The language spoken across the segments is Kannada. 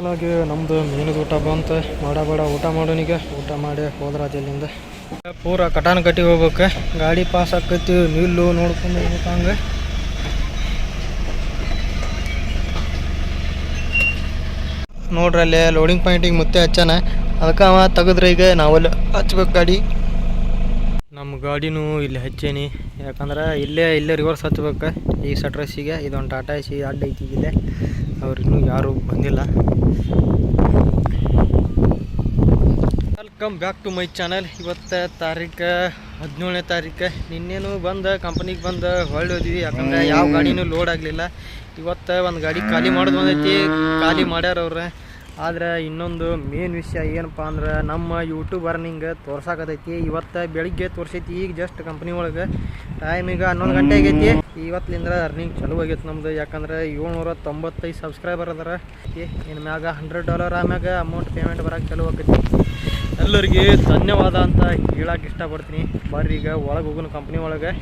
ಫೈನಲ್ ಆಗಿ ಮೀನದ ಊಟ ಬಂತು. ಮಾಡಬೇಡ ಊಟ ಮಾಡೋನಿಗೆ ಊಟ ಮಾಡಿ ಹೋದ್ರ ಇಲ್ಲಿಂದ ಪೂರ ಕಟಾನ್ ಕಟ್ಟಿ ಹೋಗ್ಬೇಕು. ಗಾಡಿ ಪಾಸ್ ಆಕೈತಿ, ನಿಲ್ಲು ನೋಡ್ಕೊಂಡು ಹಂಗೆ. ನೋಡ್ರಿ ಅಲ್ಲಿ ಲೋಡಿಂಗ್ ಪಾಯಿಂಟಿಗೆ ಮುತ್ತೆ ಹಚ್ಚಾನ. ಅದಕ್ಕೆ ಅವ ತೆಗೆದ್ರೆ ಈಗ ನಾವಲ್ಲಿ ಹಚ್ಬೇಕು ಗಾಡಿ. ನಮ್ಮ ಗಾಡಿನೂ ಇಲ್ಲಿ ಹಚ್ಚೇನಿ. ಯಾಕಂದ್ರೆ ಇಲ್ಲೇ ಇಲ್ಲೇ ರಿವರ್ಸ್ ಹಚ್ಬೇಕು. ಈ ಸಟ್ರಸ್ಸಿಗೆ ಇದೊಂದು ಟಾಟಾ ಸಿ ಅಡ್ಡ ಐತಿ ಇಲ್ಲೇ. ಅವ್ರು ಇನ್ನೂ ಯಾರೂ ಬಂದಿಲ್ಲ. Welcome back to my channel ಇವತ್ತು ತಾರೀಕು, ಹದಿನೇಳನೇ ತಾರೀಕು. ನಿನ್ನೇನು ಬಂದು ಕಂಪ್ನಿಗೆ ಬಂದು ಹೋದ್ವಿ. ಯಾಕಂದ್ರೆ ಯಾವ ಗಾಡಿನೂ ಲೋಡ್ ಆಗಲಿಲ್ಲ. ಇವತ್ತು ಒಂದು ಗಾಡಿ ಖಾಲಿ ಮಾಡೋದು ಬಂದೈತಿ. ಖಾಲಿ ಮಾಡ್ಯಾರ ಅವ್ರು. ಆದ್ರೆ ಇನ್ನೊಂದು ಮೇನ್ ವಿಷಯ ಏನಪ್ಪ ಅಂದ್ರೆ ನಮ್ಮ ಯೂಟ್ಯೂಬ್ ಅರ್ನಿಂಗ್ ತೋರ್ಸಾಕತೈತಿ. ಇವತ್ತು ಬೆಳಿಗ್ಗೆ ತೋರ್ಸೈತಿ, ಈಗ ಜಸ್ಟ್ ಕಂಪ್ನಿ ಒಳಗೆ ಟೈಮ್ ಈಗ ಹನ್ನೊಂದು ಗಂಟೆ ಆಗೈತಿ. ಇವತ್ತಿಂದ ಅರ್ನಿಂಗ್ ಚಲೋ ಆಗೈತೆ ನಮ್ದು. ಯಾಕಂದ್ರೆ ಏಳ್ನೂರ ತೊಂಬತ್ತೈದು ಸಬ್ಸ್ಕ್ರೈಬರ್ ಅದರ. ಇನ್ನು ಮ್ಯಾಗ ಹಂಡ್ರೆಡ್ ಡಾಲರ್ ಆಮ್ಯಾಗ ಅಮೌಂಟ್ ಪೇಮೆಂಟ್ ಬರೋಕೆ ಚಲೋ ಆಗೈತಿ ಎಲ್ಲರಿಗೆ ಧನ್ಯವಾದ ಅಂತ ಹೇಳಕ್ಕೆ ಇಷ್ಟಪಡ್ತೀನಿ. ಬರ್ರಿ ಈಗ ಒಳಗೆ ಹೋಗೋಣ ಕಂಪ್ನಿ ಒಳಗೆ.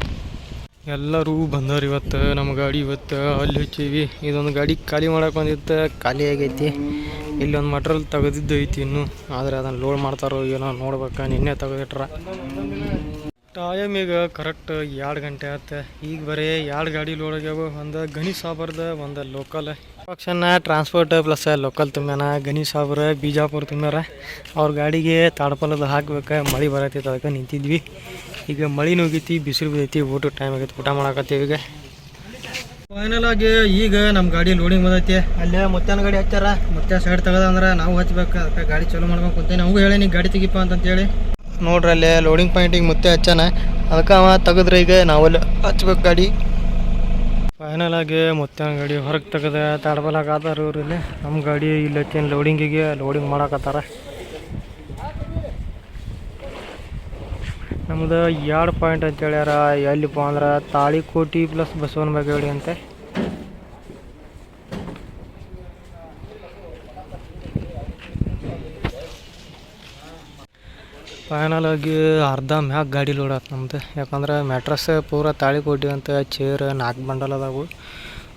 ಎಲ್ಲರೂ ಬಂದವ್ರು ಇವತ್ತು. ನಮ್ಮ ಗಾಡಿ ಇವತ್ತು ಅಲ್ಲಿ ಹಚ್ಚೀವಿ. ಇದೊಂದು ಗಾಡಿ ಖಾಲಿ ಮಾಡಕ್ಕೆ ಬಂದಿತ್ತು. ಖಾಲಿ ಆಗೈತಿ. ಇಲ್ಲಿ ಒಂದು ಮಟ್ರಲ್ ತೆಗೆದಿದ್ದು ಐತಿ ಇನ್ನು. ಆದ್ರೆ ಅದನ್ನು ಲೋಡ್ ಮಾಡ್ತಾರೋ ಏನೋ ನೋಡ್ಬೇಕು, ನಿನ್ನೆ ತೆಗೆದಿಟ್ರ. ಟೈಮ್ ಈಗ ಕರೆಕ್ಟ್ ಎರಡು ಗಂಟೆ ಆಯ್ತು ಈಗ ಬರೀ ಎರಡು ಗಾಡಿ ಲೋಡ್ ಆಗ್ಯಾವ. ಒಂದು ಗಣಿ ಸಾಬರ್ದ, ಒಂದು ಲೋಕಲ್ ಪಕ್ಷನ ಟ್ರಾನ್ಸ್ಪೋರ್ಟ್ ಪ್ಲಸ್ ಲೋಕಲ್ ತುಂಬ್ಯಾನ ಗಣಿ ಸಾಬ್ರ, ಬಿಜಾಪುರ ತುಂಬ್ಯಾರ ಅವ್ರ ಗಾಡಿಗೆ ತಾಡ್ಪಲದ ಹಾಕ್ಬೇಕು. ಮಳೆ ಬರತ್ತೈತೆ ಅದಕ್ಕೆ ನಿಂತಿದ್ವಿ. ಈಗ ಮಳೆ ನುಗ್ಗೈತಿ, ಬಿಸಿಲು ಬಿದ್ದೈತಿ ಊಟ ಟೈಮ್ ಆಗೈತಿ. ಊಟ ಮಾಡಾಕತ್ತೀವಿ ಈಗ. ಫೈನಲ್ ಆಗಿ ಈಗ ನಮ್ಮ ಗಾಡಿ ಲೋಡಿಂಗ್ ಬಂದೈತಿ. ಅಲ್ಲೇ ಮುತ್ತನ ಗಾಡಿ ಹಚ್ಚಾರ. ಮತ್ತೆ ಸೈಡ್ ತೆಗದಂದ್ರೆ ನಾವು ಹಚ್ಬೇಕು. ಅದಕ್ಕೆ ಗಾಡಿ ಚಲೋ ಮಾಡ್ಬೇಕು ಅಂತ ನಮಗೂ ಹೇಳಿ ನೀ ಗಾಡಿ ತೆಗಿಪ್ಪ ಅಂತಂತೇಳಿ ನೋಡ್ರಿ ಅಲ್ಲೇ ಲೋಡಿಂಗ್ ಪಾಯಿಂಟಿಗೆ ಮುತ್ತೆ ಹಚ್ಚಾನ. ಅದಕ್ಕೆ ಅವ ತೆಗೆದ್ರೆ ಈಗ ನಾವಲ್ಲಿ ಹಚ್ಬೇಕು ಗಾಡಿ. ಫೈನಲ್ ಆಗಿ ಮುತ್ತನ ಗಾಡಿ ಹೊರಗೆ ತೆಗೆದ ತಾಡ್ಬಲಾಕಾತಾರ ಇವ್ರು ಇಲ್ಲಿ. ನಮ್ಮ ಗಾಡಿ ಇಲ್ಲಿ ಲೋಡಿಂಗಿಗೆ ಲೋಡಿಂಗ್ ಮಾಡಾಕತ್ತಾರ. ನಮ್ದು ಎರಡು ಪಾಯಿಂಟ್ ಅಂತ ಹೇಳ್ಯಾರ ಎಲ್ಲಿಪ್ಪ ಅಂದ್ರೆ ತಾಳಿಕೋಟಿ ಪ್ಲಸ್ ಬಸವನ ಬಾಗೇವಾಡಿ ಅಂತೆ. ಫೈನಲ್ ಆಗಿ ಅರ್ಧ ಮ್ಯಾಗ ಗಾಡಿ ಲೋಡ್ ಆತು ನಮ್ದು. ಯಾಕಂದ್ರೆ ಮ್ಯಾಟ್ರಸ್ ಪೂರ ತಾಳಿಕೋಟಿ ಅಂತ ಚೇರ್ ನಾಲ್ಕು ಬಂಡಲ್ ಅದಾವು.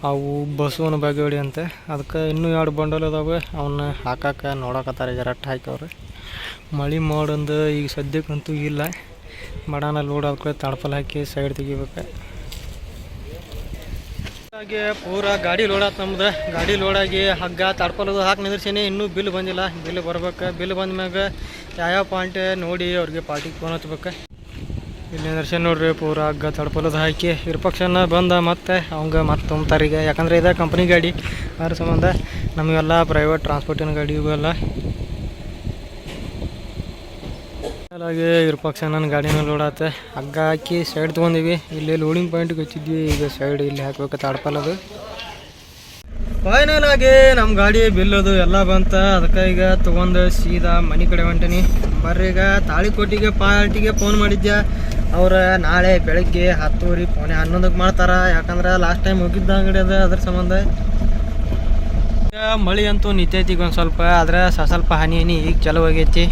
ಅವು ಬಸವನ ಬಾಗೇವಾಡಿ ಅಂತೆ. ಅದಕ್ಕೆ ಇನ್ನೂ ಎರಡು ಬಂಡಲ್ ಅದಾವೆ. ಅವನ್ನ ಹಾಕಕ್ಕೆ ನೋಡಕತ್ತಾರ ಜರಟ್ ಹಾಕ್ಯವ್ರೆ ಮಳೆ ಮಾಡೊಂದು ಈಗ ಸದ್ಯಕ್ಕಂತೂ ಇಲ್ಲ. ಮಡಾನ ಲೋಡ್ ಹಾಕೊಳ್ಳಿ ತಾಡ್ಪಲ್ ಹಾಕಿ ಸೈಡ್ ತೆಗಿಬೇಕು. ಹಾಗೆ ಪೂರ ಗಾಡಿ ಲೋಡ್ ಆತು ನಮ್ದು. ಗಾಡಿ ಆಗಿ ಹಗ್ಗ ಅದು ಹಾಕಿ ನಿಂದ್ರಸೀನಿ. ಇನ್ನೂ ಬಿಲ್ ಬಂದಿಲ್ಲ. ಬಿಲ್ ಬರ್ಬೇಕು. ಬಿಲ್ ಬಂದ ಮ್ಯಾಗ ಯಾವ್ಯಾವ ಪಾಯಿಂಟ್ ನೋಡಿ ಅವ್ರಿಗೆ ಪಾರ್ಟಿಗೆ ಫೋನ್ ಹಚ್ಬೇಕು. ಇಲ್ಲಿ ನಿಂದ್ರಸೀನಿ ನೋಡ್ರಿ, ಪೂರ ಹಗ್ಗ ತಡ್ಪಲದು ಹಾಕಿ. ಇರ್ಪಕ್ಷನ ಬಂದ ಮತ್ತೆ ಅವಂಗೆ ಮತ್ತೆ ತುಂಬ್ತಾರೆ ಈಗ ಯಾಕಂದ್ರೆ ಇದೇ ಕಂಪ್ನಿ ಗಾಡಿ. ಅದ್ರ ಸಂಬಂಧ ನಮಗೆಲ್ಲ ಪ್ರೈವೇಟ್ ಟ್ರಾನ್ಸ್ಪೋರ್ಟಿನ ಗಾಡಿ ಇವೆಲ್ಲ ಹಾಗೆ ಪಕ್ಷ ನನ್ನ ಗಾಡಿನ ಲೋಡ್ ಆತ. ಹಗ್ಗ ಹಾಕಿ ಸೈಡ್ ತೊಗೊಂಡಿವಿ. ಇಲ್ಲಿ ಲೋಡಿಂಗ್ ಪಾಯಿಂಟ್ಗೆ ಹಚ್ಚಿದ್ವಿ. ಈಗ ಸೈಡ್ ಇಲ್ಲಿ ಹಾಕ್ಬೇಕು ತಾಡ್ಪಲ್ಲದು ಫೈನಲ್ ಆಗಿ ನಮ್ಮ ಗಾಡಿ ಬಿಲ್ ಅದು ಎಲ್ಲ ಬಂತ. ಅದಕ್ಕೆ ಈಗ ತೊಗೊಂಡು ಸೀದಾ ಮನೆ ಕಡೆ ಹೊಂಟೀನಿ. ಬರ್ರಿ ಈಗ ತಾಳಿಕೋಟಿಗೆ, ಪಾರ್ಟಿಗೆ ಫೋನ್ ಮಾಡಿದ್ಯಾ? ಅವ್ರ ನಾಳೆ ಬೆಳಗ್ಗೆ ಹತ್ತುವರೆ, ಪೌನೆ ಹನ್ನೊಂದಕ್ಕೆ ಮಾಡ್ತಾರ. ಯಾಕಂದ್ರೆ ಲಾಸ್ಟ್ ಟೈಮ್ ಹೋಗಿದ್ದ ಅಂಗಡಿ ಅದ, ಅದ್ರ ಸಂಬಂಧ. ಮಳೆ ಅಂತೂ ನಿಂತೈತಿ ಒಂದು ಸ್ವಲ್ಪ. ಆದ್ರೆ ಸ್ವಲ್ಪ ಹನಿ ಹನಿ ಈಗ ಚಲೋ ಆಗೈತಿ.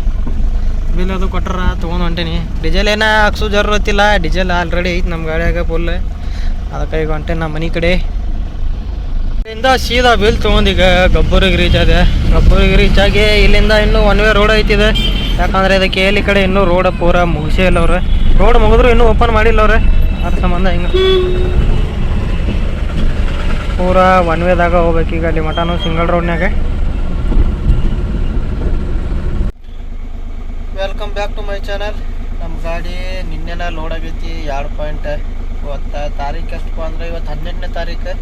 ಬಿಲ್ ಅದು ಕೊಟ್ರ ತೊಗೊಂಡು ಹೊಂಟೇನಿ. ಡೀಸೆಲ್ ಏನ ಹಾಕ್ಸು ಜರೂರತ್ತಿಲ್ಲ ಡೀಸೆಲ್ ಆಲ್ರೆಡಿ ಐತೆ ನಮ್ಮ ಗಾಡಿಯಾಗ ಫುಲ್ ಅದಕ್ಕೆ ಈಗ ಹೊಂಟೇನಿ ನಮ್ಮ ಮನೆ ಕಡೆ. ಇಲ್ಲಿಂದ ಸೀದಾ ಬಿಲ್ ತೊಗೊಂಡೀಗ ಗಬ್ಬರಿಗೆ ರೀಚ್ ಆದೆ. ಗಬ್ಬರಿಗೆ ರೀಚ್ ಆಗಿ ಇಲ್ಲಿಂದ ಇನ್ನೂ ಒನ್ ವೇ ರೋಡ್ ಐತಿದೆ ಯಾಕಂದರೆ ಇದಕ್ಕೆ ಎಲ್ಲಿ ಕಡೆ ಇನ್ನೂ ರೋಡ್ ಪೂರ ಮುಗಿಸೇ ಇಲ್ಲ ಅವ್ರೆ. ರೋಡ್ ಮುಗಿದ್ರು ಇನ್ನೂ ಓಪನ್ ಮಾಡಿಲ್ಲ ಅವ್ರೆ. ಅದ್ರ ಸಂಬಂಧ ಹಿಂಗೆ. ಪೂರ ಒನ್ ವೇದಾಗ ಹೋಗ್ಬೇಕೀಗ ಅಲ್ಲಿ ಮಟನು single ರೋಡ್ನಾಗ welcome back to my channel ನಮ್ಮ ಗಾಡಿ ನಿನ್ನೆನ ಲೋಡ್ ಆಗೈತಿ ಎರಡು ಪಾಯಿಂಟ್ ಇವತ್ತು ತಾರೀಕು ಎಷ್ಟಪ್ಪ ಅಂದ್ರೆ ಇವತ್ತು ಹದಿನೆಂಟನೇ ತಾರೀಕು.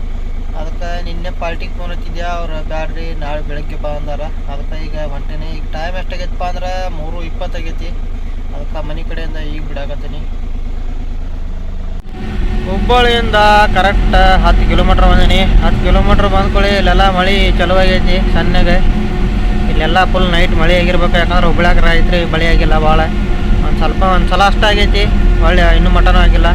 ಅದಕ್ಕೆ ನಿನ್ನೆ ಪಾರ್ಟಿಗೆ ಫೋನ್ ಹಚ್ಚಿದ್ಯಾ? ಅವ್ರು ಬ್ಯಾಡ್ರಿ, ನಾಳೆ ಬೆಳಗ್ಗೆ ಬಾ ಅಂದಾರ. ಅದಕ್ಕೆ ಈಗ ಹೊಂಟೇನಿ. ಈಗ ಟೈಮ್ ಎಷ್ಟಾಗೈತಪ್ಪ ಅಂದ್ರೆ ಮೂರು ಇಪ್ಪತ್ತಾಗೈತಿ ಅದಕ್ಕೆ ಮನೆ ಕಡೆಯಿಂದ ಈಗ ಬಿಡಾಕತ್ತೀನಿ. ಹುಬ್ಬಳ್ಳಿಯಿಂದ ಕರೆಕ್ಟ್ ಹತ್ತು ಕಿಲೋಮೀಟ್ರ್ ಬಂದೀನಿ. ಹತ್ತು ಕಿಲೋಮೀಟ್ರ್ ಬಂದ್ಕೊಳ್ಳಿ ಇಲ್ಲೆಲ್ಲ ಮಳೆ ಚಲೋ ಆಗೈತಿ ಸಣ್ಣಗೆ. ಇಲ್ಲೆಲ್ಲ ಫುಲ್ ನೈಟ್ ಮಳೆ ಆಗಿರ್ಬೇಕು, ಯಾಕಂದ್ರೆ ಹುಬ್ಳ್ಯಾಗ ರೈತರಿ ಮಳೆ ಆಗಿಲ್ಲ ಭಾಳ. ಒಂದು ಸ್ವಲ್ಪ, ಒಂದು ಸಲ ಅಷ್ಟು ಆಗೈತಿ, ಒಳ್ಳೆ ಇನ್ನೂ ಮಟನೂ ಆಗಿಲ್ಲ.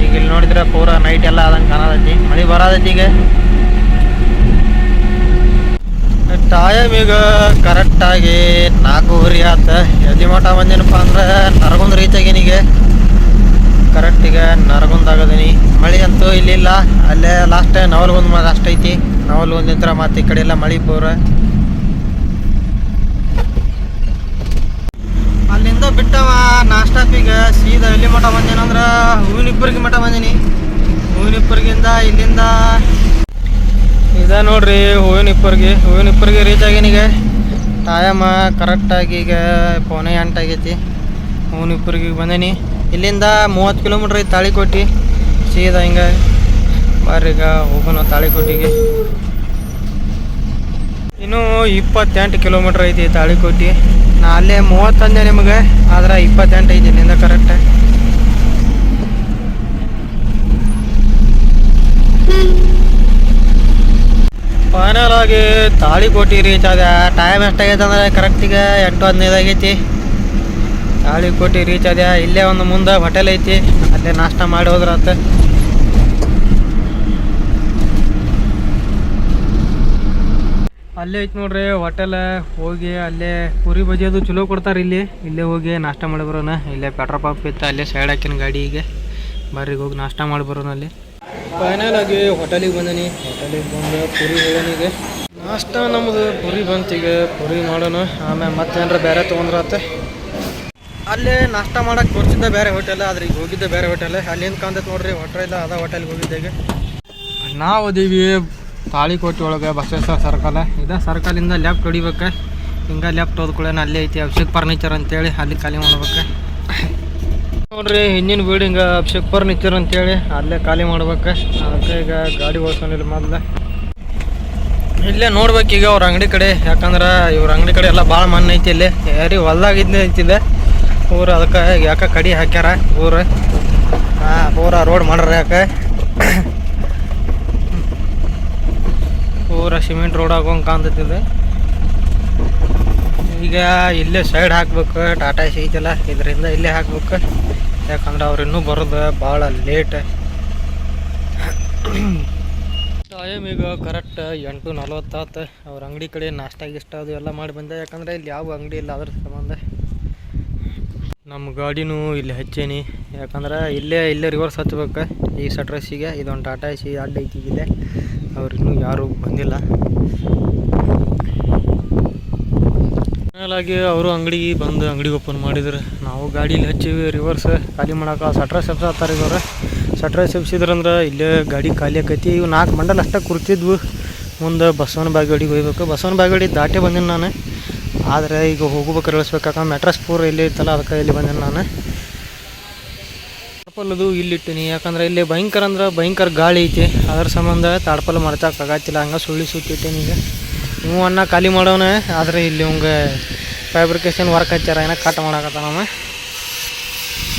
ಈಗ ಇಲ್ಲಿ ನೋಡಿದ್ರೆ ಪೂರ ನೈಟ್ ಎಲ್ಲ ಅದಂಗೆ ಕಾಣತೈತಿ ಮಳೆ ಬರೋದೈತಿ ಈಗ. ಟೈಮ್ ಈಗ ಕರೆಕ್ಟಾಗಿ ನಾಲ್ಕೂವರೆ ಆತ ಎಲ್ಲಿ ಮಠ ಬಂದೇನಪ್ಪ ಅಂದ್ರೆ ನರಗುಂದ್ ರೀಚ್ ಆಗೀನಿಗ ಕರೆಕ್ಟ್ ಈಗ ನರಗುಂದ್ ಆಗದೀನಿ. ಮಳೆ ಅಂತೂ ಇಲ್ಲಿಲ್ಲ ಅಲ್ಲೇ ಲಾಸ್ಟ್ ನವಲ್ಗುಂದ್ ಅಷ್ಟೈತಿ ನವಲ್ಗುಂದ್ ನಿಂತ್ರ ಮತ್ತೆ ಈ ಕಡೆ ಎಲ್ಲ ಮಳೆ ಪೂರ. ಬಿಟ್ಟವ ನಾಷ್ಟಾತ್ವೀಗ ಸೀದಾ ಎಲ್ಲಿ ಮಠ ಬಂದೇನಂದ್ರ ಹೂವಿನಿಬ್ಬರಿಗೆ ಮಠ ಬಂದೀನಿ. ಹೂವಿನಿಬ್ಬರಿಗಿಂದ ಇಲ್ಲಿಂದ ಇದ ನೋಡ್ರಿ ಹೂವಿನಿಪ್ಪರ್ಗಿ. ಹೂವಿನಿಪ್ಪರ್ಗಿ ರೀಚ್ ಆಗೇನೀಗ ಟೈಮ ಕರೆಕ್ಟಾಗಿ ಈಗ ಪೋನೆ ಎಂಟಾಗೈತಿ ಹೂವಿನಿಪ್ಪರ್ಗಿಗೆ ಬಂದೇನಿ. ಇಲ್ಲಿಂದ ಮೂವತ್ತು ಕಿಲೋಮೀಟ್ರ್ ಐತಿ ತಾಳಿಕೋಟಿ. ಸೀದಾ ಹಿಂಗೆ ಬರ್ರಿ ಈಗ ಹೋಗೋಣ ತಾಳಿಕೋಟಿಗೆ. ಇನ್ನೂ ಇಪ್ಪತ್ತೆಂಟು ಕಿಲೋಮೀಟ್ರ್ ಐತಿ ತಾಳಿಕೋಟಿ. ನಾ ಅಲ್ಲೇ ಮೂವತ್ತಂದೆ ನಿಮಗೆ, ಆದ್ರೆ ಇಪ್ಪತ್ತೆಂಟು ಐತಿ ಇಲ್ಲಿಂದ ಕರೆಕ್ಟ್ ಫೈನಲ್ ಆಗಿ ತಾಳಿಕೋಟಿ ರೀಚ್ ಆದ. ಟೈಮ್ ಎಷ್ಟಾಗೈತೆ ಅಂದ್ರೆ ಕರೆಕ್ಟಿಗೆ ಎಂಟು ಹದಿನೈದು ಆಗೈತಿ. ತಾಳಿಕೋಟಿ ರೀಚ್ ಆದ. ಇಲ್ಲೇ ಒಂದು ಮುಂದೆ ಹೋಟೆಲ್ ಐತಿ. ಅಲ್ಲೇ ನಾಷ್ಟ ಮಾಡಿ ಹೋದ್ರಾತ. ಅಲ್ಲೇ ಐತಿ ನೋಡ್ರಿ ಹೋಟೆಲ್ ಹೋಗಿ ಅಲ್ಲೇ ಪುರಿ ಬಜಿ ಅದು ಚಲೋ ಕೊಡ್ತಾರೆ ಇಲ್ಲಿ. ಇಲ್ಲೇ ಹೋಗಿ ನಾಷ್ಟ ಮಾಡಿ ಬರೋಣ ಇಲ್ಲೇ ಪೆಟ್ರೋಲ್ ಪಂಪ್ ಇತ್ತು, ಅಲ್ಲೇ ಸೈಡ್ ಹಾಕಿನ ಗಾಡಿಗೆ ಬರ್ರಿ ಹೋಗಿ ನಾಷ್ಟ ಮಾಡಿ ಬರೋಣ ಅಲ್ಲಿ. ಫೈನಲ್ ಆಗಿ ಹೋಟೆಲಿಗೆ ಬಂದೀನಿ. ಹೋಟೆಲಿಗೆ ಬಂದು ಪುರಿ ಹೋಗೋನಿಗೆ ನಾಷ್ಟ ನಮ್ಮದು ಪುರಿ ಬಂತೀಗ ಪುರಿ ಮಾಡೋಣ. ಆಮೇಲೆ ಮತ್ತೇನಾರ ಬೇರೆ ತೊಗೊಂಡ್ರತ್ತೆ ಅಲ್ಲೇ ನಾಷ್ಟ ಮಾಡಕ್ಕೆ ತೋರಿಸಿದ್ದ ಬೇರೆ ಹೋಟೆಲ್ ಆದ್ರೆ ಈಗ ಹೋಗಿದ್ದೆ ಬೇರೆ ಹೋಟೆಲ್ ಅಲ್ಲಿಂದ ಕಾಂತೈತೆ ನೋಡ್ರಿ ಹೋಟೆಲ್ ಅದ ಹೋಟೆಲ್ಗೆ ಹೋಗಿದ್ದೆ ಈಗ. ನಾವು ಅದೀವಿ ತಾಳಿಕೋಟೆ ಒಳಗೆ ಬಸವೇಶ್ವರ ಸರ್ಕಲ್. ಇದ ಸರ್ಕಲಿಂದ ಲೆಫ್ಟ್ ಹೊಡಿಬೇಕು. ಹಿಂಗೆ ಲೆಫ್ಟ್ ಹೋದ್ಕೊಳ್ಳೇನ ಅಲ್ಲೇ ಐತಿ ಅಭಿಷೇಕ್ ಫರ್ನಿಚರ್ ಅಂತೇಳಿ ಅಲ್ಲಿ ಖಾಲಿ ಮಾಡ್ಬೇಕು. ನೋಡ್ರಿ, ಹಿಂದಿನ ಬಿಲ್ಡಿಂಗ್ ಅಭಿಷೇಕ್ ಫರ್ನಿಚರ್ ಅಂತೇಳಿ ಅಲ್ಲೇ ಖಾಲಿ ಮಾಡ್ಬೇಕು. ಅದಕ್ಕೆ ಈಗ ಗಾಡಿ ಓಡಿಸೋನಿಲ್ಲ ಮೊದ್ಲು. ಇಲ್ಲೇ ನೋಡ್ಬೇಕು ಈಗ ಅವ್ರ ಅಂಗಡಿ ಕಡೆ. ಯಾಕಂದ್ರೆ ಇವ್ರ ಅಂಗಡಿ ಕಡೆ ಎಲ್ಲ ಭಾಳ ಮಣ್ಣು ಐತಿ ಇಲ್ಲಿ. ಯಾರಿ ಹೊಲ್ದಾಗ ಇದ್ದ ಐತಿದೆ ಊರು ಅದಕ್ಕೆ ಯಾಕೆ ಕಡಿ ಹಾಕ್ಯಾರ ಊರು. ಹಾಂ ಪೂರ ರೋಡ್ ಮಾಡ್ರ ಯಾಕೆ. ಪೂರ ಸಿಮೆಂಟ್ ರೋಡ್ ಆಗೋಂಗೆ ಕಾಣ್ತೈತಿದೆ. ಈಗ ಇಲ್ಲೇ ಸೈಡ್ ಹಾಕ್ಬೇಕು ಟಾಟಾ ಸಿ ಐತಲ್ಲ ಇದರಿಂದ ಇಲ್ಲೇ ಹಾಕ್ಬೇಕು. ಯಾಕಂದ್ರೆ ಅವ್ರು ಇನ್ನೂ ಬರೋದು ಭಾಳ ಲೇಟ್ ಟೈಮ್ ಈಗ ಕರೆಕ್ಟ್ ಎಂಟು ನಲ್ವತ್ತಾತು ಅವ್ರ ಅಂಗಡಿ ಕಡೆ ನಾಷ್ಟ ಇಷ್ಟ ಅದು ಎಲ್ಲ ಮಾಡಿ ಬಂದೆ. ಯಾಕಂದ್ರೆ ಇಲ್ಲಿ ಯಾವ ಅಂಗಡಿ ಇಲ್ಲ ಅದ್ರ ಸಂಬಂಧ. ನಮ್ಮ ಗಾಡಿನೂ ಇಲ್ಲಿ ಹಚ್ಚೇನಿ. ಯಾಕಂದ್ರೆ ಇಲ್ಲೇ ಇಲ್ಲೇ ರಿವರ್ಸ್ ಹಚ್ಬೇಕು. ಈ ಸಟ್ರಸ್ಸಿಗೆ ಇದೊಂದು ಟಾಟಾ ಸಿ ಅಡ್ಡ ಐತಿ ಇಲ್ಲೇ. ಅವ್ರು ಇನ್ನೂ ಯಾರೂ ಬಂದಿಲ್ಲ. ಆಮೇಲಾಗಿ ಅವರು ಅಂಗಡಿಗೆ ಬಂದು ಅಂಗಡಿಗೆ ಓಪನ್ ಮಾಡಿದ್ರು. ನಾವು ಗಾಡೀಲಿ ಹಚ್ಚಿವಿ ರಿವರ್ಸ್ ಖಾಲಿ ಮಾಡಕ್ಕೆ ಸಟ್ರ ಸೆಪ್ಸಾತಾರೆ ಇವರು. ಸಟ್ರ ಸೆಪ್ಸಿದ್ರಂದ್ರೆ ಇಲ್ಲೇ ಗಾಡಿ ಖಾಲಿ ಆಕೈತಿ. ಇವು ನಾಲ್ಕು ಮಂಡಲ್ ಅಷ್ಟೇ ಕುರ್ತಿದ್ವು. ಮುಂದೆ ಬಸವನ ಬಾಗೇಡಿಗೆ ಹೋಗ್ಬೇಕು. ಬಸವನ ಬಾಗೇಡಿ ದಾಟೆ ಬಂದೀನಿ ನಾನು. ಆದರೆ ಈಗ ಹೋಗ್ಬೇಕು ಇಳಿಸ್ಬೇಕಾಕಂದ್ರೆ ಮೆಟ್ರಸ್ ಪೂರ್ ಇಲ್ಲಿ ಇತ್ತಲ್ಲ ಅದಕ್ಕೆ ಇಲ್ಲಿ ಬಂದೀನಿ ನಾನು. ತಾಡ್ಪಲ್ಲದು ಇಲ್ಲಿಟ್ಟಿನಿ. ಯಾಕಂದ್ರೆ ಇಲ್ಲಿ ಭಯಂಕರ ಅಂದ್ರೆ ಭಯಂಕರ ಗಾಳಿ ಐತಿ. ಅದ್ರ ಸಂಬಂಧ ತಾಡ್ಪಲ್ ಆಗತ್ತಿಲ್ಲ ಹಂಗೆ ಸುಳ್ಳಿ ಸುತ್ತಿಟ್ಟೇನಿ ಈಗ. ನೀವು ಅನ್ನ ಖಾಲಿ ಮಾಡೋಣ ಆದರೆ ಇಲ್ಲಿ ಹಂಗೆ ಫ್ಯಾಬ್ರಿಕೇಶನ್ ವರ್ಕ್ ಹಚ್ಚಾರ ಏನೋ ಕಟ್ ಮಾಡಕತ್ತ ನಮ್ಮ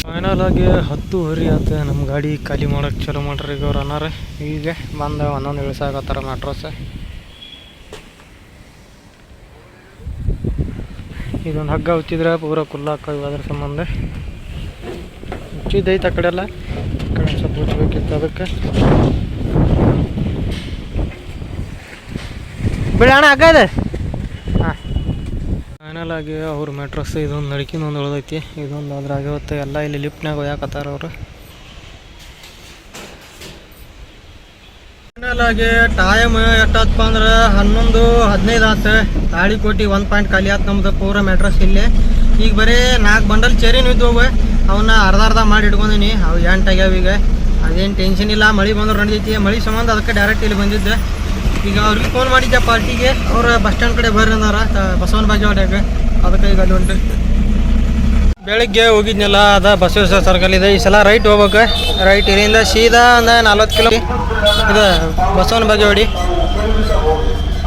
ಫೈನಲ್ ಆಗಿ ಹತ್ತು ಹರಿ ಆತ. ನಮ್ಮ ಗಾಡಿ ಖಾಲಿ ಮಾಡೋಕೆ ಚಲೋ ಮಾಡ್ರಿ ಈಗ ಅವ್ರು ಅನ್ನಾರ. ಈಗ ಬಂದು ಒಂದೊಂದು ಇಳಿಸಾಕತ್ತಾರ ಮೆಟ್ರೋಸ ಇದೊಂದು ಹಗ್ಗ ಹುಚ್ಚಿದ್ರೆ ಪೂರ ಕುಲ್ಲಾಕ ಅದ್ರ ಸಂಬಂಧ. ಹುಚ್ಚಿದ್ದೈತೆ ಆ ಕಡೆ ಎಲ್ಲ ಈ ಕಡೆ ಸ್ವಲ್ಪ ಹುಚ್ಚಬೇಕಿತ್ತು ಅದಕ್ಕೆ. ಬಿಡೋಣ ಇದೆ. ಹಾಂ. ಫೈನಲ್ ಆಗಿ ಅವ್ರ ಮೆಟ್ರಸ್ ಇದೊಂದು ನಡ್ಕಿನ ಒಂದು ಉಳ್ದೈತಿ. ಇದೊಂದು ಅದ್ರಾಗ ಎಲ್ಲ ಇಲ್ಲಿ ಲಿಫ್ಟ್ನಾಗ ಒಯ್ಯಾಕತ್ತಾರ ಅವರು. ಫೈನಲ್ ಆಗಿ ಟೈಮ್ ಎಷ್ಟಾತಪ್ಪ ಅಂದ್ರೆ ಹನ್ನೊಂದು ಹದಿನೈದು ಆತು. ತಾಳಿಕೋಟಿ ಒಂದು ಪಾಯಿಂಟ್ ಖಾಲಿ ಆತು ನಮ್ದು ಪೂರ ಮೆಟ್ರಸ್ ಇಲ್ಲಿ. ಈಗ ಬರೀ ನಾಲ್ಕು ಬಂಡಲ್ ಚೇರಿನೂ ಇದ್ದವು ಅವನ್ನ ಅರ್ಧ ಅರ್ಧ ಮಾಡಿ ಇಟ್ಕೊಂಡಿನಿ. ಅವು ಎಂಟು ಆಗ್ಯಾವ ಈಗ. ಅದೇನು ಟೆನ್ಷನ್ ಇಲ್ಲ. ಮಳೆ ಬಂದ್ರೆ ನಡೆದೈತಿ. ಮಳೆ ಸಂಬಂಧ ಅದಕ್ಕೆ ಡೈರೆಕ್ಟ್ ಇಲ್ಲಿ ಬಂದಿದ್ದೆ. ಈಗ ಅವ್ರಿಗೆ ಫೋನ್ ಮಾಡಿದ್ದೆ ಪಾರ್ಟಿಗೆ. ಅವ್ರು ಬಸ್ ಸ್ಟ್ಯಾಂಡ್ ಕಡೆ ಬರ್ರಿ ಅಂದಾರ. ಬಸವನ ಬಾಗೇವಾಡ್ಯಾಗ ಅದಕ್ಕೆ ಈಗ ಅಲ್ಲಿ ಹೊಂಟು ಬೆಳಗ್ಗೆ ಹೋಗಿದ್ನಲ್ಲ, ಅದ ಬಸವೇಶ್ವರ ಸರ್ಕಲ್ ಇದೆ. ಈ ಸಲ ರೈಟ್ ಹೋಗ್ಬೇಕು. ರೈಟ್ ಇಲ್ಲಿಂದ ಸೀದಾ ಒಂದು ನಲ್ವತ್ತು ಕಿಲೋ ಇದು ಬಸವನ ಬಾಗೇವಾಡಿ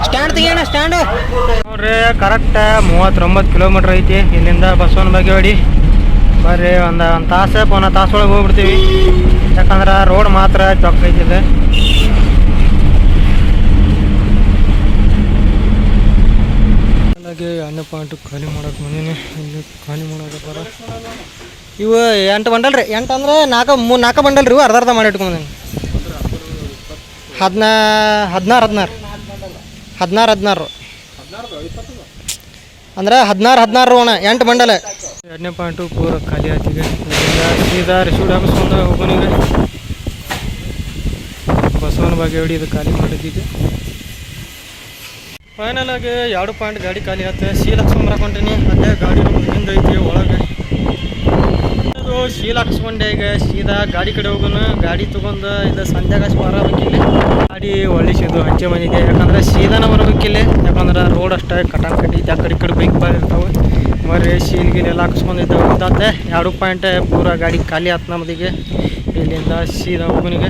ಸ್ಟ್ಯಾಂಡ್ ತೆಗಿಯೋಣ ಸ್ಟ್ಯಾಂಡ್ ನೋಡ್ರಿ ಕರೆಕ್ಟ್ ಮೂವತ್ತೊಂಬತ್ತು ಕಿಲೋಮೀಟ್ರ್ ಐತಿ ಇಲ್ಲಿಂದ ಬಸವನ ಬಾಗೇವಾಡಿ ಬರ್ರಿ, ಒಂದು ಒಂದು ತಾಸು ಪೋನ ತಾಸು ಒಳಗೆ ಹೋಗ್ಬಿಡ್ತೀವಿ. ಯಾಕಂದ್ರೆ ರೋಡ್ ಮಾತ್ರ ಚೊಕ್ಕ ಐತಿದೆ. ಹಾಗೆ ಪಾಯಿಂಟ್ ಖಾಲಿ ಮಾಡೋಕೆ ಬಂದೀನಿ. ಇಲ್ಲಿ ಖಾಲಿ ಬರ. ಇವು ಎಂಟು ಬಂಡಲ್ ರೀ ಎಂಟು ಅಂದ್ರೆ ನಾಲ್ಕು ಮೂ ನಾಲ್ಕು ಬಂಡಲ್ ರೀ ಅರ್ಧ ಅರ್ಧ ಮಾಡಿ ಇಟ್ಕೊಂಡೀನಿ ಹದಿನಾ ಹದಿನಾರು ಹದಿನಾರು. ಹದಿನಾರು ಹದಿನಾರು. ಅಂದ್ರೆ ಹದಿನಾರು ಹದಿನಾರು ಅಣ್ಣ. ಎಂಟು ಬಂಡಲ್. ಎರಡನೇ ಪಾಯಿಂಟು ಪೂರ ಖಾಲಿ ಆಯ್ತಿಗೆ ಸೀದಾ ರಿಸೀವ್ಡ್ ಹಾಕಿಸ್ಕೊಂಡು ಹೋಗೋನಿಗೆ ಬಸವನ ಬಾಗೇವಾಡಿ ಇದು ಖಾಲಿ ಮಾಡಿದ್ದಿದೆ. ಫೈನಲ್ ಆಗಿ ಎರಡು ಪಾಯಿಂಟ್ ಗಾಡಿ ಖಾಲಿ ಆಯ್ತು. ಶೀಲ್ ಹಾಕ್ಸ್ಕೊಂಡ್ ಅದೇ ಗಾಡಿ ನಮ್ದು ಹಿಂದೆ ಐತಿ ಒಳಗೆ. ಅದು ಶೀಲ್ ಹಾಕ್ಸ್ಕೊಂಡೆ ಈಗ ಸೀದಾ ಗಾಡಿ ಕಡೆ ಹೋಗೋಣ. ಗಾಡಿ ತಗೊಂಡು ಇದು ಅಷ್ಟು ಬರಬೇಕಿಲ್ಲಿ ಗಾಡಿ ಒಳ್ಳಿಸಿದ್ದು ಹಂಚೆ ಮನೆಗೆ ಯಾಕಂದ್ರೆ ಸೀದಾನ ಬರಬೇಕಿಲ್ಲ ಯಾಕಂದ್ರೆ ರೋಡ್ ಅಷ್ಟೇ ಕಟ್ಟಿದ್ದೆ ಆ ಕಡೆ ಕಡೆ ಬೈಕ್ ಬಂದಿರ್ತಾವೆ ಮರಿ ಶೀಲ್ ಗೀಲ್ ಎಲ್ಲ ಹಾಕಿಸ್ಕೊಂಡಿದ್ದಾವೆ ಮತ್ತೆ ಎರಡು ಪಾಯಿಂಟ್ ಪೂರ ಗಾಡಿ ಖಾಲಿ ಆಯ್ತು ನಮ್ದಿಗೆ. ಇಲ್ಲಿಂದ ಸೀದಾ ಹೋಗೋನಿಗೆ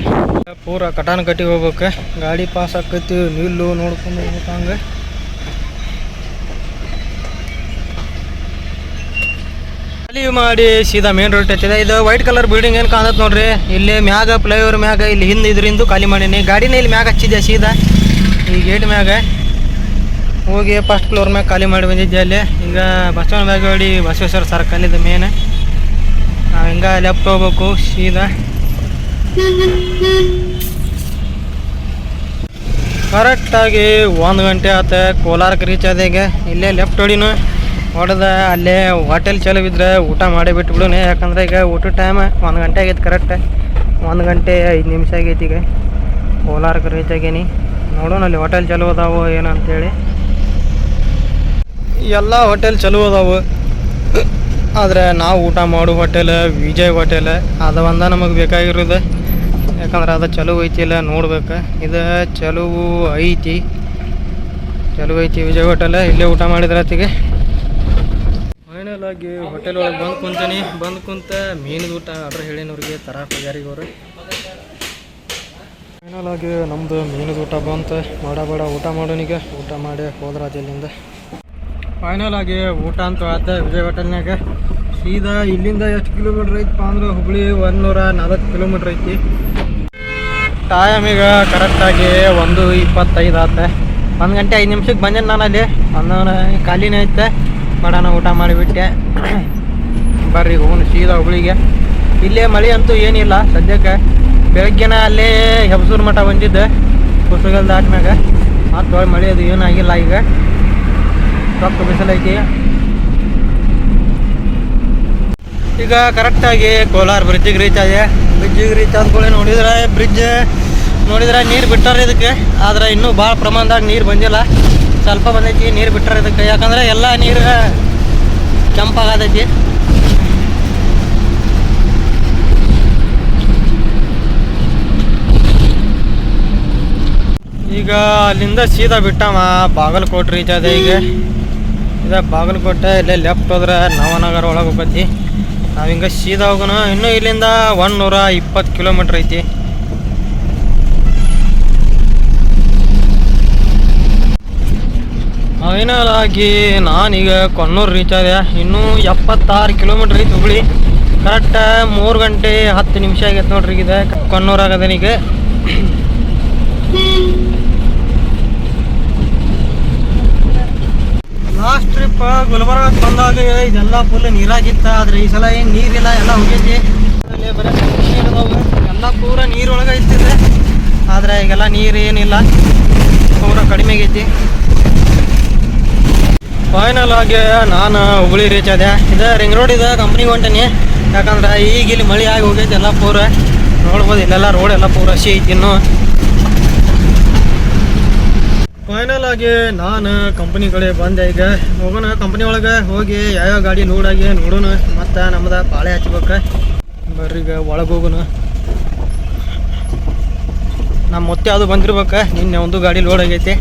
ಪೂರ ಕಟಾನ್ ಕಟ್ಟಿ ಹೋಗ್ಬೇಕು. ಗಾಡಿ ಪಾಸ್ ಆಕೈತಿ ನಿಲ್ಲು ನೋಡ್ಕೊಂಡು ಹೋಗ್ಬೇಕು ಹಂಗೆ. ಖಾಲಿ ಮಾಡಿ ಸೀದಾ ಮೇನ್ ರೋಡ್ ಹತ್ತಿದೆ. ಇದು ವೈಟ್ ಕಲರ್ ಬಿಲ್ಡಿಂಗ್ ಏನು ಕಾಣತ್ ನೋಡ್ರಿ? ಇಲ್ಲಿ ಮ್ಯಾಗ ಫ್ಲೈಓವರ್ ಮ್ಯಾಗ, ಇಲ್ಲಿ ಹಿಂದೆ, ಇದರಿಂದ ಖಾಲಿ ಮಾಡೀನಿ. ಗಾಡಿನ ಇಲ್ಲಿ ಮ್ಯಾಗ ಹಚ್ಚಿದ್ದೆ ಸೀದಾ? ಈ ಗೇಟ್ ಮ್ಯಾಗ. ಹೋಗಿ ಫಸ್ಟ್ ಫ್ಲೋರ್ ಮ್ಯಾಗ ಖಾಲಿ ಮಾಡಿ ಬಂದಿದ್ದೆ ಅಲ್ಲಿ. ಈಗ ಬಸವನ ಬಾಗೇವಾಡಿ ಬಸವೇಶ್ವರ ಸರ್ಕಲ್ ಇದು ಮೇನ್ ನಾವು ಹಿಂಗ ಲೆಫ್ಟ್ ಹೋಗ್ಬೇಕು, ಸೀದಾ. ಕರೆಕ್ಟಾಗಿ ಒಂದು ಗಂಟೆ ಆತ ಕೋಲಾರಕ್ಕೆ ರೀಚ್ ಆದ ಈಗ. ಇಲ್ಲೇ ಲೆಫ್ಟ್ ಹೊಡಿನು. ಹೊಡೆದ ಅಲ್ಲೇ ಹೋಟೆಲ್ ಚಲೋ ಇದ್ರೆ ಊಟ ಮಾಡಿ ಬಿಟ್ಬಿಡೋಣ ಯಾಕಂದ್ರೆ ಈಗ ಊಟ ಟೈಮ್ ಒಂದು ಗಂಟೆ ಆಗೈತೆ ಕರೆಕ್ಟ್ ಒಂದು ಗಂಟೆ ಐದು ನಿಮಿಷ ಆಗೈತಿ ಈಗ. ಕೋಲಾರಕ್ಕೆ ರೀಚ್ ಆಗೇನಿ. ನೋಡೋಣ ಅಲ್ಲಿ ಹೋಟೆಲ್ ಚಲೋ ಅದಾವೋ ಏನಂತೇಳಿ ಎಲ್ಲ ಹೋಟೆಲ್ ಚಲೋ ಅದಾವು. ಆದರೆ ನಾವು ಊಟ ಮಾಡೋ ಹೋಟೆಲ್, ವಿಜಯ್ ಹೋಟೆಲ್, ಅದು ಒಂದ ನಮಗೆ ಬೇಕಾಗಿರೋದು. ಯಾಕಂದ್ರೆ ಅದು ಚಲೋ ಐತಿಲ್ಲ ನೋಡ್ಬೇಕು. ಇದು ಚಲೋ ಐತಿ. ಚಲೋ ಐತಿ ವಿಜಯ್ ಹೋಟೆಲ್, ಇಲ್ಲೇ ಊಟ ಮಾಡಿದ್ರೆ ಆತಿಗೆ. ಫೈನಲ್ ಆಗಿ ಹೋಟೆಲ್ ಒಳಗೆ ಬಂದು ಕುಂತೀನಿ. ಬಂದು ಕುಂತ ಮೀನದ ಊಟ ಆರ್ಡ್ರ್ ಹೇಳಿನವ್ರಿಗೆ ತರ ಪೂಜಾರಿಗೆ ಫೈನಲ್ ಆಗಿ ನಮ್ಮದು ಮೀನದ ಊಟ ಬಂತು. ಮಾಡಬೇಡ ಊಟ ಮಾಡೋನಿಗೆ. ಊಟ ಮಾಡಿ ಹೋದ್ರಾಜ್ ಇಲ್ಲಿಂದ. ಫೈನಲ್ ಆಗಿ ಊಟ ಅಂತ ಆತ ವಿಜಯ್ ಸೀದಾ ಇಲ್ಲಿಂದ ಎಷ್ಟು ಕಿಲೋಮೀಟ್ರ್ ಐತಪ್ಪ ಅಂದ್ರೆ ಹುಬ್ಳಿ ಒಂದೂರ ನಲ್ವತ್ತು ಕಿಲೋಮೀಟ್ರ್ ಐತಿ. ಟೈಮ್ ಈಗ ಕರೆಕ್ಟಾಗಿ ಒಂದು ಇಪ್ಪತ್ತೈದು ಆತ. ಒಂದು ಗಂಟೆ ಐದು ನಿಮಿಷಕ್ಕೆ ಬಂದೆ ನಾನು ಅಲ್ಲಿ? ಒಂದು ಖಾಲಿನೇ ಐತೆ. ಮಾಡೋಣ ಊಟ ಮಾಡಿಬಿಟ್ಟೆ ಬರ್ರಿ ಹೋಗೋಣ ಸೀದಾ ಹುಬ್ಳಿಗೆ. ಇಲ್ಲೇ ಮಳೆ ಅಂತೂ ಏನಿಲ್ಲ. ಸದ್ಯಕ್ಕೆ ಬೆಳಗ್ಗೆನ ಅಲ್ಲೇ ಹೆಬ್ಸೂರು ಮಠ ಬಂದಿದ್ದೆ. ಕುಸುಗಲ್ ದಾಟ್ಮ್ಯಾಗ. ಮತ್ತು ಮಳೆ ಅದು ಏನೂ ಆಗಿಲ್ಲ ಈಗ. ರೊಕ್ಕ ಬಿಸಿಲೈತಿ ಈಗ ಕರೆಕ್ಟಾಗಿ ಕೋಲಾರ ಬ್ರಿಡ್ಜಿಗೆ ರೀಚ್ ಆಗಿದೆ. ಬ್ರಿಡ್ಜಿಗೆ ರೀಚ್ ಆದ್ಕೊಳ್ಳಿ ನೋಡಿದ್ರೆ ಬ್ರಿಡ್ಜ್ ನೋಡಿದ್ರೆ ನೀರು ಬಿಟ್ಟಾರ ಇದಕ್ಕೆ. ಆದ್ರೆ ಇನ್ನೂ ಭಾಳ ಪ್ರಮಾಣದಾಗ ನೀರು ಬಂದಿಲ್ಲ. ಸ್ವಲ್ಪ ಬಂದೈತಿ, ನೀರು ಬಿಟ್ಟಾರ ಇದಕ್ಕೆ. ಯಾಕಂದ್ರೆ ಎಲ್ಲ ನೀರು ಕೆಂಪಾಗತೈತಿ. ಈಗ ಅಲ್ಲಿಂದ ಸೀದಾ ಬಿಟ್ಟವ ಬಾಗಲಕೋಟೆ ರೀಚ್ ಆದ ಈಗ. ಇದ ಬಾಗಲಕೋಟೆ, ಇಲ್ಲೇ ಲೆಫ್ಟ್ ಹೋದ್ರೆ ನವನಗರ ಒಳಗೆ ಹೋಗತಿ ನಾವು ಹಿಂಗೆ ಸೀದಾ ಹೋಗೋಣ. ಇನ್ನೂ ಇಲ್ಲಿಂದ ಒಂದು ನೂರ ಇಪ್ಪತ್ತು ಕಿಲೋಮೀಟ್ರ್ ಐತಿ. ಫೈನಲ್ ಆಗಿ ನಾನೀಗ ಕೊನ್ನೂರು ರೀಚ್ ಆದೆ. ಇನ್ನೂ ಎಪ್ಪತ್ತಾರು ಕಿಲೋಮೀಟ್ರ್ ಐತಿ ಹುಬ್ಳಿ. ಕರೆಕ್ಟ್ ಮೂರು ಗಂಟೆ ಹತ್ತು ನಿಮಿಷ ಆಗೈತೆ ನೋಡ್ರಿ ಇದೆ ಕೊನ್ನೂರು ಲಾಸ್ಟ್ ಟ್ರಿಪ್ ಗುಲ್ಬರ್ಗ ಬಂದಾಗ ಇದೆಲ್ಲ ಫುಲ್ ನೀರಾಗಿತ್ತ. ಆದ್ರೆ ಈ ಸಲ ಏನು ನೀರಿಲ್ಲ, ಎಲ್ಲ ಹೋಗೈತಿ ಎಲ್ಲ ಪೂರ ನೀರೊಳಗೆ ಇರ್ತಿದ್ರೆ ಆದ್ರೆ ಈಗೆಲ್ಲ ನೀರು ಏನಿಲ್ಲ. ಪೂರ ಕಡಿಮೆ ಆಗೈತಿ. ಫೈನಲ್ ಆಗಿ ನಾನು ಹುಬ್ಳಿ ರೀಚ್ ಆದೆ. ಇದು ರಿಂಗ್ ರೋಡ್ ಇದೆ ಕಂಪ್ನಿಗೆ ಹೊಂಟೇನಿ ಯಾಕಂದ್ರೆ ಈಗ ಇಲ್ಲಿ ಮಳೆ ಆಗಿ ಹೋಗೈತಿ ಎಲ್ಲ ಪೂರ. ನೋಡ್ಬೋದು, ಇಲ್ಲೆಲ್ಲ ರೋಡ್ ಎಲ್ಲ ಪೂರ ಐತಿ ಇನ್ನು. ಫೈನಲ್ ಆಗಿ ನಾನು ಕಂಪ್ನಿ ಕಡೆ ಬಂದೆ. ಈಗ ಹೋಗೋಣ ಕಂಪ್ನಿ ಒಳಗೆ ಹೋಗಿ ಯಾವ್ಯಾವ ಗಾಡಿ ನೋಡಾಗಿ ನೋಡೋಣ. ಮತ್ತು ನಮ್ದು ಪಾಳೆ ಹಚ್ಬೇಕು. ಬರ್ರಿ ಈಗ ಒಳಗೆ ಹೋಗೋಣ. ನಮ್ಮ ಮತ್ತೆ ಅದು ಬಂದಿರ್ಬೇಕು. ನಿನ್ನೆ ಒಂದು ಗಾಡಿ ಲೋಡ್ ಆಗೈತಿ.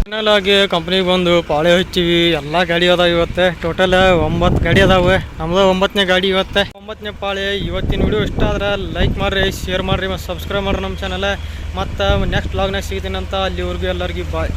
ಫೈನಲ್ ಆಗಿ ಕಂಪ್ನಿಗೆ ಬಂದು ಪಾಳೆ ಹಚ್ಚಿವಿ. ಎಲ್ಲ ಗಾಡಿ ಅದಾವ ಇವತ್ತು. ಟೋಟಲ್ ಒಂಬತ್ತು ಗಾಡಿ ಅದಾವೆ. ನಮ್ದು ಒಂಬತ್ತನೇ ಗಾಡಿ ಇವತ್ತೆ. ಒಂಬತ್ತನೇ ಪಾಳೆ ಇವತ್ತಿನ ವಿಡಿಯೋ ಇಷ್ಟ ಆದ್ರೆ ಲೈಕ್ ಮಾಡಿರಿ ಶೇರ್ ಮಾಡಿರಿ ಮತ್ತು ಸಬ್ಸ್ಕ್ರೈಬ್ ಮಾಡ್ರಿ ನಮ್ಮ ಚಾನಲ್ ಮತ್ತು ನೆಕ್ಸ್ಟ್ ಲಾಗ್ನಾಗ ಸಿಗ್ತೀನಂತ ಅಲ್ಲಿವರೆಗೂ ಎಲ್ಲರಿಗೂ ಬಾಯ್